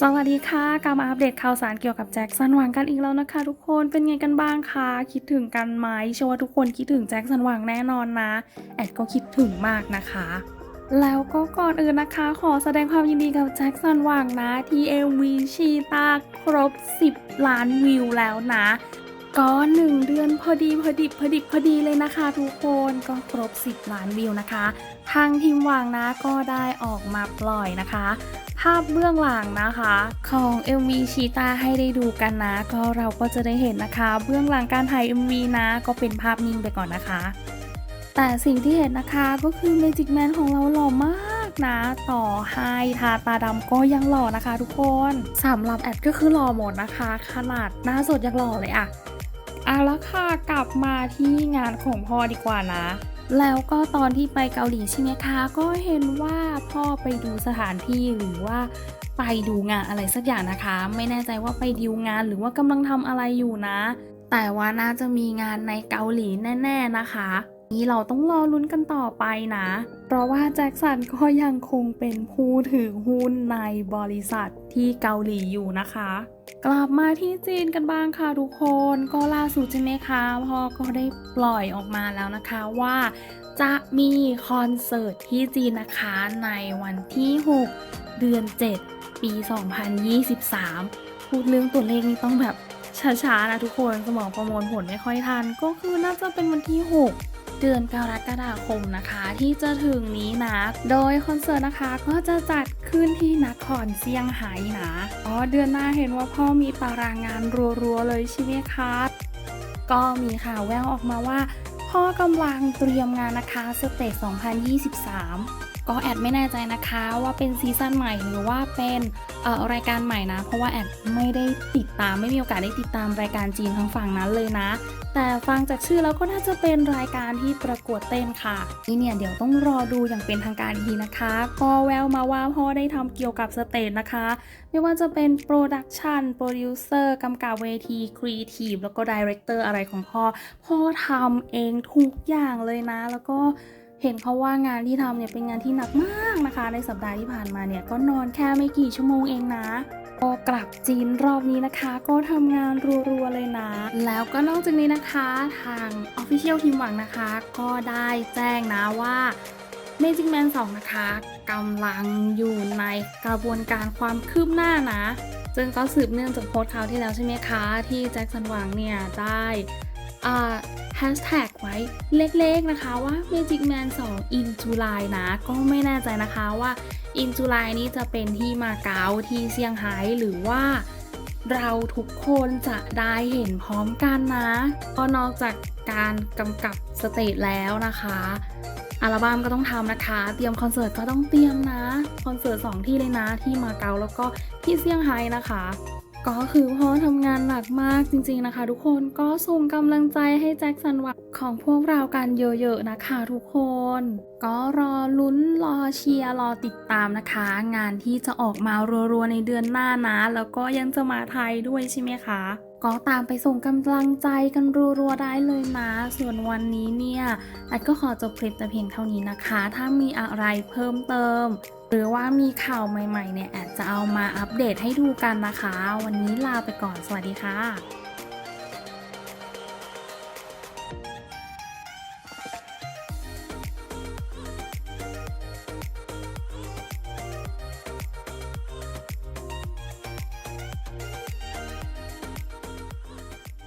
สวัสดีค่ะกลับมาอัปเดตข่าวสารเกี่ยวกับแจ็คสันหวังกันอีกแล้วนะคะ ทุกคนเป็นไงกันบ้างคะคิดถึงกันไหมเชื่อว่าทุกคนคิดถึงแจ็คสันหวังแน่นอนนะ แอดก็คิดถึงมากนะคะ แล้วก็ก่อนอื่นนะคะ ขอแสดงความยินดีกับแจ็คสันหวังนะที่ MV ชีตาครบ 10 ล้านวิวแล้วนะ ก็หนึ่งเดือนพอดีพอดิบพอดิบพอดีเลยนะคะ ทุกคนก็ครบ 10 ล้านวิวนะคะ ทางทีมวางนะก็ได้ออกมาปล่อยนะคะ ภาพเบื้องหลังนะคะ ของ MV ชีตาให้ได้ดูกันนะ ก็เราก็จะได้เห็นนะคะ เบื้องหลังการถ่าย MV นะ ก็เป็นภาพนิ่งไปก่อนนะคะ แต่สิ่งที่เห็นนะคะก็คือ Magic Man ของเราหล่อมากนะต่อให้ทาตาดำก็ยังหล่อนะคะทุกคนสำหรับแอดก็คือหล่อหมดนะคะ ขนาดหน้าสดยังหล่อเลยอะ เอาละค่ะกลับมาที่งานของพ่อดีกว่านะ แล้วก็ตอนที่ไปเกาหลีใช่ไหมคะก็เห็นว่าพ่อไปดูสถานที่หรือว่าไปดูงานอะไรสักอย่างนะคะ ไม่แน่ใจว่าไปดิวงานหรือว่ากำลังทำอะไรอยู่นะ แต่ว่าน่าจะมีงานในเกาหลีแน่ ๆนะคะ นี่เราต้องรอลุ้นกันต่อไปนะ เพราะว่าแจ็คสันก็ยังคงเป็นผู้ถือหุ้นในบริษัทที่เกาหลีอยู่นะคะ กลับมาที่จีนกันบ้างค่ะทุกคนก็ล่าสุดใช่ไหมคะพ่อก็ได้ปล่อยออกมาแล้วนะคะว่าจะมีคอนเสิร์ตที่จีนนะคะในวันที่ 6 เดือน 7 ปี 2023 พูดเรื่องตัวเลขนี่ต้องแบบช้าๆนะทุกคนสมองประมวลผลไม่ค่อยทัน ก็คือน่าจะเป็นวันที่ 6 เดือนกรกฎาคมนะคะ ที่จะถึงนี้นะ โดยคอนเสิร์ตนะคะก็จะจัดขึ้นที่นครเซี่ยงไฮ้นะอ๋อเดือนหน้าเห็นว่าพ่อมีตารางงานรัวๆเลยใช่ไหมคะก็มีข่าวแววออกมาว่า พ่อกำลังเตรียมงานนะคะสเตจ2023 ก็แอดไม่แน่ใจนะคะว่าเป็นซีซั่นใหม่หรือว่าเป็นเอ่อรายการใหม่นะ เพราะว่าแอดไม่ได้ติดตามไม่มีโอกาสได้ติดตามรายการจีนทั้งฝั่งนั้นเลยนะ แต่ฟังจากชื่อแล้วก็น่าจะเป็นรายการที่ประกวดเต้นค่ะนี่เนี่ยเดี๋ยวต้องรอดูอย่างเป็นทางการอีกทีนะคะก็แววมาว่าพ่อได้ทำเกี่ยวกับสเตจนะคะ ไม่ว่าจะเป็นโปรดักชันโปรดิวเซอร์กำกับเวทีครีเอทีฟแล้วก็ดีเรคเตอร์อะไรของพ่อพ่อทำเองทุกอย่างเลยนะแล้วก็ เห็นเขาว่างานที่ทำเนี่ยเป็นงานที่หนักมากนะคะ ในสัปดาห์ที่ผ่านมาเนี่ยก็นอนแค่ไม่กี่ชั่วโมงเองนะก็กลับจีนรอบนี้นะคะ ก็ทำงานรัวๆเลยนะ แล้วก็นอกจากนี้นะคะ ทาง Official ทีมหวังนะคะ ก็ได้แจ้งนะว่า Magic Man 2 นะคะกำลังอยู่ในกระบวนการความคืบหน้านะ ซึ่งก็สืบเนื่องจากโพสต์คราวที่แล้วใช่ไหมคะ ที่แจ็คสันหวังเนี่ยได้อ่า แฮชแท็กไว้เล็กๆนะคะว่า Magic Man 2 in July นะ ก็ไม่แน่ใจนะคะว่า in July นี้จะเป็นที่มาเก๊าที่เซี่ยงไฮ้หรือว่าเราทุกคนจะได้เห็นพร้อมกันนะก็นอกจากการกำกับสเตจแล้วนะคะ อัลบั้มก็ต้องทำนะคะ เตรียมคอนเสิร์ตก็ต้องเตรียมนะ คอนเสิร์ตสองที่เลยนะที่มาเก๊าแล้วก็ที่เซี่ยงไฮ้นะคะ ก็คือพ่อทำงานหนักมากจริงๆนะคะ ทุกคนก็ส่งกำลังใจให้แจ็คสันหวังของพวกเรากันเยอะๆนะคะทุกคน ก็รอลุ้นรอเชียร์รอติดตามนะคะ งานที่จะออกมารัวๆในเดือนหน้านะ แล้วก็ยังจะมาไทยด้วยใช่ไหมคะ ก็ตามไปส่งกำลังใจกันรัวๆได้เลยนะส่วนวันนี้เนี่ยแอดก็ขอจบคลิปแต่เพียงเท่านี้นะคะ ถ้ามีอะไรเพิ่มเติม หรือว่ามีข่าวใหม่ๆเนี่ยแอดจะเอามาอัปเดตให้ดูกันนะคะ วันนี้ลาไปก่อนสวัสดีค่ะ